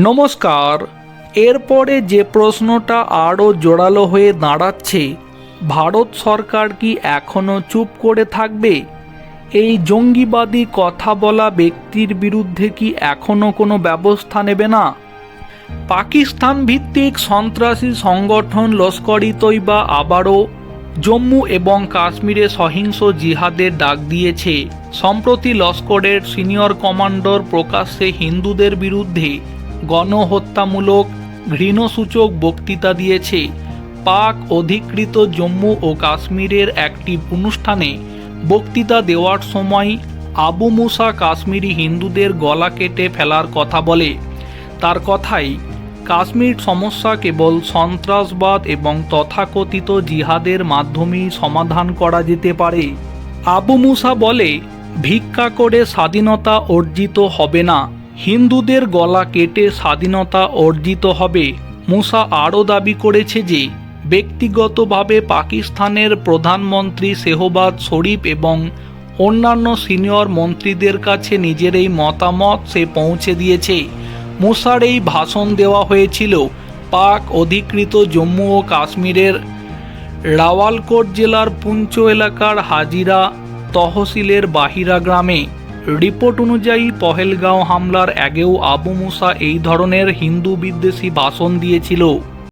নমস্কার। এরপরে যে প্রশ্নটা আরও জোরালো হয়ে দাঁড়াচ্ছে, ভারত সরকার কি এখনও চুপ করে থাকবে? এই জঙ্গিবাদী কথা বলা ব্যক্তির বিরুদ্ধে কি এখনও কোনো ব্যবস্থা নেবে না? পাকিস্তান ভিত্তিক সন্ত্রাসী সংগঠন লস্কর তৈবা আবারও জম্মু এবং কাশ্মীরে সহিংস জিহাদের ডাক দিয়েছে। সম্প্রতি লস্করের সিনিয়র কমান্ডার প্রকাশ্যে হিন্দুদের বিরুদ্ধে গণহত্যামূলক ঘৃণসূচক বক্তৃতা দিয়েছে পাক অধিকৃত জম্মু ও কাশ্মীরের একটি অনুষ্ঠানে বক্তৃতা দেওয়ার সময় আবু মুসা কাশ্মীরি হিন্দুদের গলা কেটে ফেলার কথা বলে। তার কথাই, কাশ্মীর সমস্যা কেবল সন্ত্রাসবাদ এবং তথাকথিত জিহাদের মাধ্যমেই সমাধান করা যেতে পারে। আবু মুসা বলে, ভিক্ষা করে স্বাধীনতা অর্জিত হবে না। হিন্দুদের গলা কেটে স্বাধীনতা অর্জিত হবে। মুসা আরও দাবি করেছে যে, ব্যক্তিগতভাবে পাকিস্তানের প্রধানমন্ত্রী সেহবাজ শরীফ এবং অন্যান্য সিনিয়র মন্ত্রীদের কাছে নিজের এই মতামত সে পৌঁছে দিয়েছে। মুসার এই ভাষণ দেওয়া হয়েছিল পাক অধিকৃত জম্মু ও কাশ্মীরের রাওয়ালকোট জেলার পুঞ্চ এলাকার হাজিরা তহসিলের বাহিরা গ্রামে। রিপোর্ট অনুযায়ী পহেলগাঁও হামলার আগেও আবু মুসা এই ধরনের হিন্দু বিদ্বেষী ভাষণ দিয়েছিল।